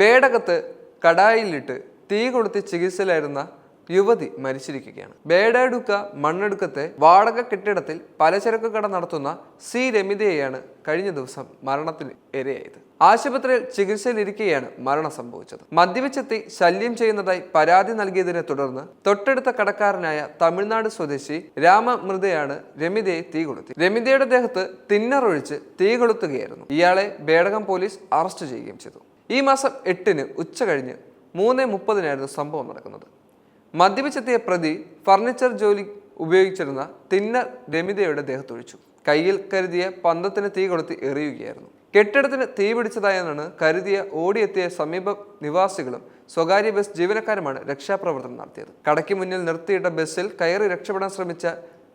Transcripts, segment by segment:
ബേഡകത്ത് കടായിലിട്ട് തീ കൊടുത്ത് ചികിത്സയിലായിരുന്ന യുവതി മരിച്ചിരിക്കുകയാണ്. ബേഡടുക്ക മണ്ണെടുക്കത്തെ വാടക കെട്ടിടത്തിൽ പലചരക്ക് കട നടത്തുന്ന സി രമിതയെയാണ് കഴിഞ്ഞ ദിവസം മരണത്തിന് ഇരയായത്. ആശുപത്രിയിൽ ചികിത്സയിലിരിക്കെയാണ് മരണം സംഭവിച്ചത്. മദ്യപിച്ചെത്തി ശല്യം ചെയ്യുന്നതായി പരാതി നൽകിയതിനെ തുടർന്ന് തൊട്ടടുത്ത കടക്കാരനായ തമിഴ്നാട് സ്വദേശി രാമമൃതയാണ് രമിതയെ തീ കൊളുത്തി. രമിതയുടെ ദേഹത്ത് തിന്നറൊഴിച്ച് തീ കൊളുത്തുകയായിരുന്നു. ഇയാളെ ബേടകം പോലീസ് അറസ്റ്റ് ചെയ്യുകയും ചെയ്തു. ഈ മാസം എട്ടിന് ഉച്ച കഴിഞ്ഞ് മൂന്ന് മുപ്പതിനായിരുന്നു സംഭവം നടക്കുന്നത്. മദ്യപിച്ചെത്തിയ പ്രതി ഫർണിച്ചർ ജോലി ഉപയോഗിച്ചിരുന്ന തിന്നർ രമിതയുടെ ദേഹത്തൊഴിച്ചു. കയ്യിൽ കരുതിയ പന്തത്തിന് തീ കൊളുത്തി എറിയുകയായിരുന്നു. കെട്ടിടത്തിന് തീ പിടിച്ചതായെന്നാണ് കരുതിയ ഓടിയെത്തിയ സമീപ നിവാസികളും സ്വകാര്യ ബസ് ജീവനക്കാരുമാണ് രക്ഷാപ്രവർത്തനം നടത്തിയത്. കടയ്ക്ക് മുന്നിൽ നിർത്തിയിട്ട ബസ്സിൽ കയറി രക്ഷപ്പെടാൻ ശ്രമിച്ച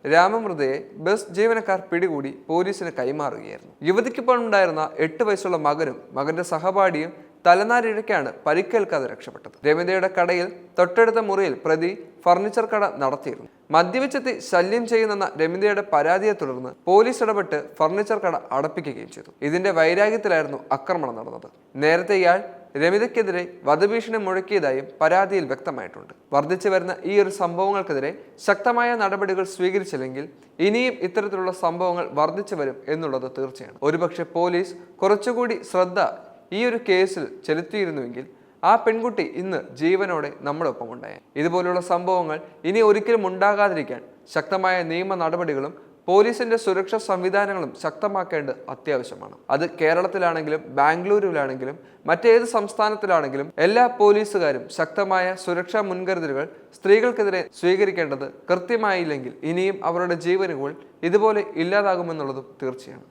രാമമൃതയെ ബസ് ജീവനക്കാർ പിടികൂടി പോലീസിന് കൈമാറുകയായിരുന്നു. യുവതിക്കൊപ്പം ഉണ്ടായിരുന്ന എട്ട് വയസ്സുള്ള മകനും മകന്റെ സഹപാഠിയും തലനാരിഴയ്ക്കാണ് പരിക്കേൽക്കാതെ രക്ഷപ്പെട്ടത്. രമിതയുടെ കടയിൽ തൊട്ടടുത്ത മുറിയിൽ പ്രതി ഫർണിച്ചർ കട നടത്തിയിരുന്നു. മദ്യവെച്ചെത്തി ശല്യം ചെയ്യുന്ന രമിതയുടെ പരാതിയെ തുടർന്ന് പോലീസ് ഇടപെട്ട് ഫർണിച്ചർ കട അടപ്പിക്കുകയും ചെയ്തു. ഇതിന്റെ വൈരാഗ്യത്തിലായിരുന്നു ആക്രമണം നടന്നത്. നേരത്തെ ഇയാൾ രമിതയ്ക്കെതിരെ വധഭീഷണി മുഴക്കിയതായും പരാതിയിൽ വ്യക്തമായിട്ടുണ്ട്. വർദ്ധിച്ചു വരുന്ന ഈ ഒരു സംഭവങ്ങൾക്കെതിരെ ശക്തമായ നടപടികൾ സ്വീകരിച്ചില്ലെങ്കിൽ ഇനിയും ഇത്തരത്തിലുള്ള സംഭവങ്ങൾ വർദ്ധിച്ചു വരും എന്നുള്ളത് തീർച്ചയാണ്. ഒരുപക്ഷെ പോലീസ് കുറച്ചുകൂടി ശ്രദ്ധ ഈ ഒരു കേസിൽ ചെലുത്തിയിരുന്നുവെങ്കിൽ ആ പെൺകുട്ടി ഇന്ന് ജീവനോടെ നമ്മുടെ ഒപ്പം ഉണ്ടായ ഇതുപോലുള്ള സംഭവങ്ങൾ ഇനി ഒരിക്കലും ഉണ്ടാകാതിരിക്കാൻ ശക്തമായ നിയമ നടപടികളും പോലീസിന്റെ സുരക്ഷാ സംവിധാനങ്ങളും ശക്തമാക്കേണ്ടത് അത്യാവശ്യമാണ്. അത് കേരളത്തിലാണെങ്കിലും ബാംഗ്ലൂരിലാണെങ്കിലും മറ്റേത് സംസ്ഥാനത്തിലാണെങ്കിലും എല്ലാ പോലീസുകാരും ശക്തമായ സുരക്ഷാ മുൻകരുതലുകൾ സ്ത്രീകൾക്കെതിരെ സ്വീകരിക്കേണ്ടത് കൃത്യമായില്ലെങ്കിൽ ഇനിയും അവരുടെ ജീവനുകൾ ഇതുപോലെ ഇല്ലാതാകുമെന്നുള്ളതും തീർച്ചയാണ്.